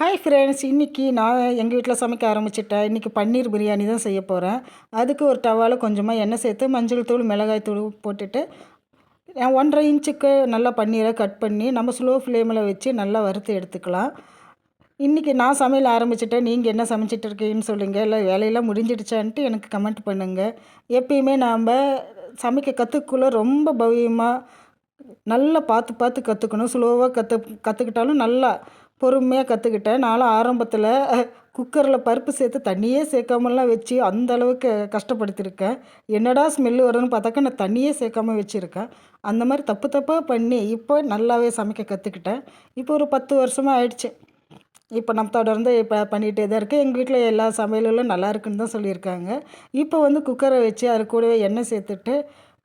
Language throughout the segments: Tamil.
ஹாய் ஃப்ரெண்ட்ஸ் இன்றைக்கி நான் எங்கள் வீட்டில் சமைக்க ஆரம்பிச்சிட்டேன் இன்றைக்கி பன்னீர் பிரியாணி தான் செய்ய போகிறேன் அதுக்கு ஒரு டவாவில் கொஞ்சமாக எண்ணெய் சேர்த்து மஞ்சள் தூள் மிளகாய் தூள் போட்டுட்டு ஒன்றரை இன்ச்சுக்கு நல்லா பன்னீரை கட் பண்ணி நம்ம ஸ்லோ ஃப்ளேமில் வச்சு நல்லா வறுத்து எடுத்துக்கலாம். இன்றைக்கி நான் சமையல் ஆரம்பிச்சிட்டேன். நீங்கள் என்ன சமைச்சிட்டு இருக்கீங்கன்னு சொல்லுங்கள் இல்லை வேலையெல்லாம் முடிஞ்சிடுச்சான்ட்டு எனக்கு கமெண்ட் பண்ணுங்கள் எப்பயுமே நாம் சமைக்க கற்றுக்குள்ளே ரொம்ப பவியமாக நல்லா பார்த்து பார்த்து கற்றுக்கணும் ஸ்லோவாக கற்று கற்றுக்கிட்டாலும் நல்லா பொறுமையாக கற்றுக்கிட்டேன் நானும் ஆரம்பத்தில் குக்கரில் பருப்பு சேர்த்து தண்ணியே சேர்க்காமலாம் வச்சு அந்த அளவுக்கு கஷ்டப்படுத்தியிருக்கேன் என்னடா ஸ்மெல்லு வருதுன்னு பார்த்தாக்க நான் தண்ணியே சேர்க்காம வச்சுருக்கேன். அந்த மாதிரி தப்பு தப்பாக பண்ணி இப்போ நல்லாவே சமைக்க கற்றுக்கிட்டேன் இப்போ ஒரு பத்து வருஷமாக ஆயிடுச்சு. இப்போ நம்ம தொடர்ந்து இப்போ பண்ணிகிட்டே தான் இருக்கேன். எங்கள் வீட்டில் எல்லா சமையலும் நல்லா இருக்குன்னு தான் சொல்லியிருக்காங்க. இப்போ வந்து குக்கரை வச்சு அது கூடவே எண்ணெய் சேர்த்துட்டு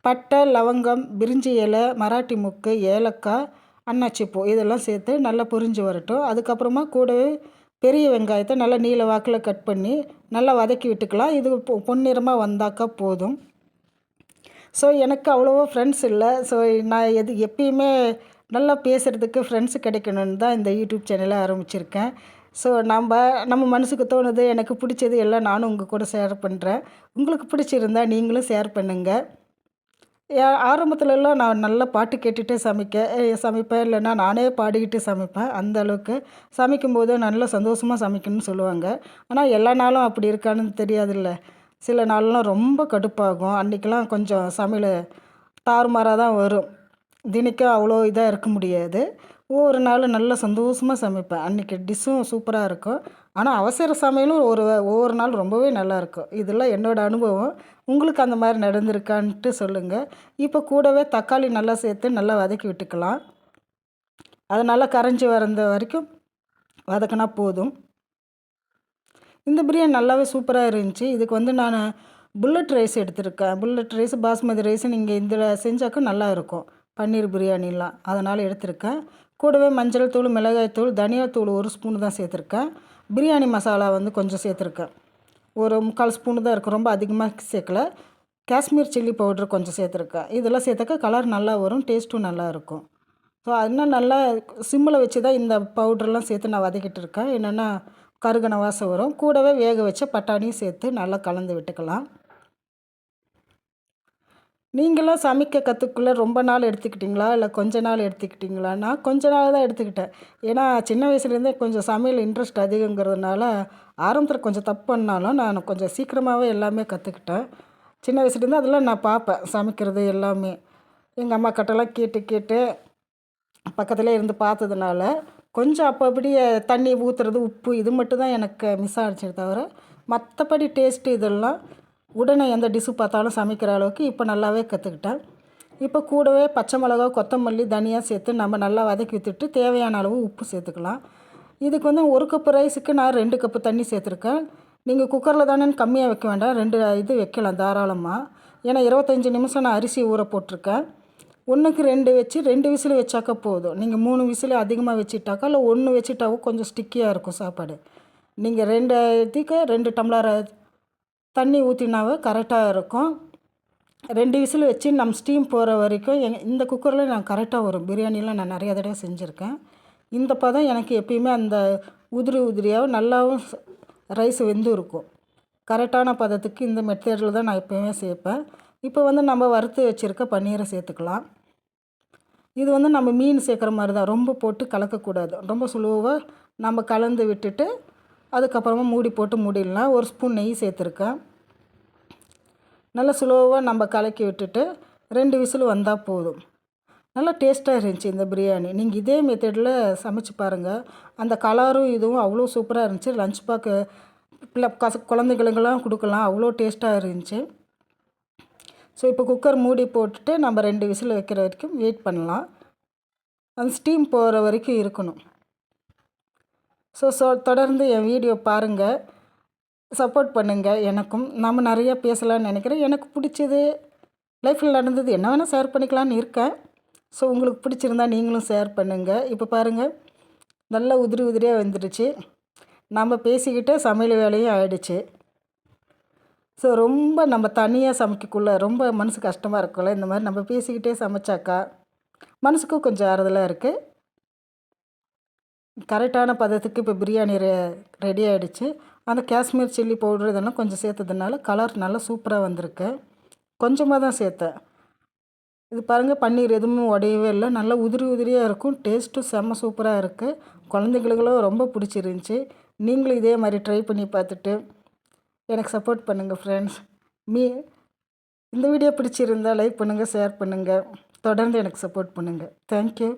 பட்டை லவங்கம் பிரிஞ்சி இலை மராட்டி முக்கு ஏலக்காய் அன்னாச்சிப்பூ இதெல்லாம் சேர்த்து நல்லா பொரிஞ்சு வரட்டும். அதுக்கப்புறமா கூடவே பெரிய வெங்காயத்தை நல்லா நீல வாக்கில் கட் பண்ணி நல்லா வதக்கி விட்டுக்கலாம். இது பொன்னிறமாக வந்தாக்கா போதும். ஸோ எனக்கு அவ்வளோவா ஃப்ரெண்ட்ஸ் இல்லை. ஸோ நான் எது எப்பயுமே நல்லா பேசுகிறதுக்கு ஃப்ரெண்ட்ஸ் கிடைக்கணுன்னு தான் இந்த யூடியூப் சேனலை ஆரம்பிச்சிருக்கேன். ஸோ நம்ம நம்ம மனசுக்கு தோணுது எனக்கு பிடிச்சது எல்லாம் நானும் உங்கள் கூட ஷேர் பண்ணுறேன் உங்களுக்கு பிடிச்சிருந்தா நீங்களும் ஷேர் பண்ணுங்கள் ஆரம்பத்துலலாம் நான் நல்லா பாட்டு கேட்டுகிட்டே சமைக்க சமைப்பேன். இல்லைன்னா நானே பாடிக்கிட்டு சமைப்பேன். அந்த அளவுக்கு சமைக்கும்போது நல்லா சந்தோஷமாக சமைக்கணும்னு சொல்லுவாங்க. ஆனால் எல்லா நாளும் அப்படி இருக்கான்னு தெரியாதுல்ல. சில நாள்லாம் ரொம்ப கடுப்பாகும். அன்றைக்கெலாம் கொஞ்சம் சமையல் தாறுமாறாக தான் வரும். தினிக்கும் அவ்வளோ இதாக இருக்க முடியாது. ஒவ்வொரு நாளும் நல்லா சந்தோஷமாக சமைப்பேன். அன்றைக்கி டிஷ்ஷும் சூப்பராக இருக்கும். ஆனால் அவசர சமையலும் ஒரு ஒவ்வொரு நாள் ரொம்பவே நல்லாயிருக்கும் இதெல்லாம் என்னோடய அனுபவம். உங்களுக்கு அந்த மாதிரி நடந்திருக்கான்ட்டு சொல்லுங்கள் இப்போ கூடவே தக்காளி நல்லா சேர்த்து நல்லா வதக்கி விட்டுக்கலாம். அது நல்லா கரைஞ்சி வரந்த வரைக்கும் வதக்கினா போதும். இந்த பிரியாணி நல்லாவே சூப்பராக இருந்துச்சு. இதுக்கு வந்து நான் புல்லட் ரைஸ் எடுத்திருக்கேன். புல்லட் ரைஸ் பாஸ்மதி ரைஸ் நீங்கள் இதில் செஞ்சாக்கா நல்லா இருக்கும். பன்னீர் பிரியாணிலாம். அதனால் எடுத்திருக்கேன். கூடவே மஞ்சள் தூள் மிளகாய் தூள் தனியாத்தூள் ஒரு ஸ்பூன் தான் சேர்த்துருக்கேன். பிரியாணி மசாலா வந்து கொஞ்சம் சேர்த்துருக்கேன். ஒரு முக்கால் ஸ்பூனு தான் இருக்கும் ரொம்ப அதிகமாக சேர்க்கல. காஷ்மீர் சில்லி பவுட்ரு கொஞ்சம் சேர்த்துருக்கேன். இதெல்லாம் சேர்த்தாக்கா கலர் நல்லா வரும் டேஸ்ட்டும் நல்லா இருக்கும். ஸோ அதனால் நல்லா சிம்மில் வச்சு தான் இந்த பவுட்ரெலாம் சேர்த்து நான் வதக்கிட்டு இருக்கேன். என்னென்னா கருகன வாசம் வரும். கூடவே வேக வச்ச பட்டாணியும் சேர்த்து நல்லா கலந்து விட்டுக்கலாம். நீங்களும் சமைக்க கற்றுக்குள்ள ரொம்ப நாள் எடுத்துக்கிட்டிங்களா? இல்லை கொஞ்ச நாள் எடுத்துக்கிட்டிங்களா? நான் கொஞ்ச நாள் தான் எடுத்துக்கிட்டேன். ஏன்னா சின்ன வயசுலேருந்தே கொஞ்சம் சமையல் இன்ட்ரெஸ்ட் அதிகங்கிறதுனால ஆரம்பத்தில் கொஞ்சம் தப்பு பண்ணாலும் நான் கொஞ்சம் சீக்கிரமாகவே எல்லாமே கற்றுக்கிட்டேன் சின்ன வயசுலேருந்து அதெல்லாம் நான் பார்ப்பேன் சமைக்கிறது எல்லாமே. எங்கள் அம்மா கிட்டலாம் கேட்டு கேட்டு பக்கத்துலேயே இருந்து பார்த்ததுனால கொஞ்சம் அப்போ அப்படியே தண்ணி ஊற்றுறது உப்பு இது மட்டும் தான் எனக்கு மிஸ் ஆகிடுச்சே தவிர மற்றபடி டேஸ்ட்டு இதெல்லாம் உடனே எந்த டிஷ்ஷு பார்த்தாலும் சமைக்கிற அளவுக்கு இப்போ நல்லாவே கற்றுக்கிட்டேன் இப்போ கூடவே பச்சை மிளகா கொத்தமல்லி தனியாக சேர்த்து நம்ம நல்லா வதக்கி விட்டுட்டு தேவையான அளவு உப்பு சேர்த்துக்கலாம். இதுக்கு வந்து ஒரு கப்பு ரைஸுக்கு நான் ரெண்டு கப்பு தண்ணி சேர்த்துருக்கேன். நீங்கள் குக்கரில் தானே கம்மியாக வைக்க வேண்டாம். ரெண்டு இது வைக்கலாம் தாராளமாக ஏன்னா இருபத்தஞ்சி நிமிஷம் நான் அரிசி ஊற போட்டிருக்கேன். ஒன்றுக்கு ரெண்டு வச்சு ரெண்டு விசில் வச்சாக்கா போதும். நீங்கள் மூணு விசில் அதிகமாக வச்சுட்டாக்கா இல்லை ஒன்று வச்சுட்டாவும் கொஞ்சம் ஸ்டிக்கியாக இருக்கும் சாப்பாடு. நீங்கள் ரெண்டு இதுக்கு ரெண்டு டம்ளர் தண்ணி ஊற்றினாவே கரெக்டாக இருக்கும். ரெண்டு விசில் வச்சு நம்ம ஸ்டீம் போகிற வரைக்கும் எங் இந்த குக்கரில் நான் கரெக்டாக வரும் பிரியாணிலாம் நான் நிறையா தடவை செஞ்சுருக்கேன். இந்த பதம் எனக்கு எப்பயுமே அந்த உதிரி உதிரியாகவும் நல்லாவும் ரைஸ் வெந்து இருக்கும். கரெக்டான பதத்துக்கு இந்த மெத்தேடில் தான் நான் எப்போயுமே சேர்ப்பேன். இப்போ வந்து நம்ம வறுத்து வச்சுருக்க பன்னீரை சேர்த்துக்கலாம். இது வந்து நம்ம மீன் சேர்க்குற மாதிரி தான் ரொம்ப போட்டு கலக்கக்கூடாது. ரொம்ப சுலுவாக நம்ம கலந்து விட்டுட்டு அதுக்கப்புறமா மூடி போட்டு மூடிடலாம். ஒரு ஸ்பூன் நெய் சேர்த்துருக்கேன். நல்லா ஸ்லோவாக நம்ம கலக்கி விட்டுட்டு ரெண்டு விசில் வந்தால் போதும். நல்லா டேஸ்ட்டாக இருந்துச்சு இந்த பிரியாணி. நீங்கள் இதே மெத்தடில் சமைச்சு பாருங்கள் அந்த கலரும் இதுவும் அவ்வளோ சூப்பராக இருந்துச்சு. லஞ்ச் பேக்கு பிள்ளை கச குழந்தைகளுக்கெல்லாம் கொடுக்கலாம். அவ்வளோ டேஸ்ட்டாக இருந்துச்சு. ஸோ இப்போ குக்கர் மூடி போட்டுட்டு நம்ம ரெண்டு விசில் வைக்கிற வரைக்கும் வெயிட் பண்ணலாம். அந்த ஸ்டீம் போகிற வரைக்கும் இருக்கணும். ஸோ ஸோ தொடர்ந்து என் வீடியோ பாருங்கள் சப்போர்ட் பண்ணுங்கள் எனக்கும் நம்ம நிறையா பேசலாம்னு நினைக்கிறேன். எனக்கு பிடிச்சது லைஃப்பில் நடந்தது என்ன வேணால் ஷேர் பண்ணிக்கலான்னு இருக்கேன். ஸோ உங்களுக்கு பிடிச்சிருந்தா நீங்களும் ஷேர் பண்ணுங்கள் இப்போ பாருங்கள் நல்லா உதிரி உதிரியாக வந்துடுச்சு நம்ம பேசிக்கிட்டே சமையல் வேலையும் ஆகிடுச்சு ஸோ ரொம்ப நம்ம தனியாக சமைக்கக்குள்ள ரொம்ப மனசு கஷ்டமாக இருக்கும்ல. இந்த மாதிரி நம்ம பேசிக்கிட்டே சமைச்சாக்கா மனசுக்கும் கொஞ்சம் ஆறுதலாக இருக்குது கரெக்டான பதத்துக்கு இப்போ பிரியாணி ரெ ரெடி ஆகிடுச்சு அந்த காஷ்மீர் சில்லி பவுடர் இதெல்லாம் கொஞ்சம் சேர்த்ததுனால கலர் நல்லா சூப்பராக வந்திருக்கு. கொஞ்சமாக தான் சேர்த்தேன். இது பாருங்கள் பன்னீர் எதுவுமே உடையவே இல்லை. நல்லா உதிரி உதிரியாக இருக்கும். டேஸ்ட்டும் செம்ம சூப்பராக இருக்குது குழந்தைங்களுக்கெல்லாம் ரொம்ப பிடிச்சிருந்துச்சி. நீங்களும் இதே மாதிரி ட்ரை பண்ணி பார்த்துட்டு எனக்கு சப்போர்ட் பண்ணுங்கள் ஃப்ரெண்ட்ஸ் மீ இந்த வீடியோ பிடிச்சிருந்தால் லைக் பண்ணுங்கள் ஷேர் பண்ணுங்கள் தொடர்ந்து எனக்கு சப்போர்ட் பண்ணுங்கள் தேங்க்யூ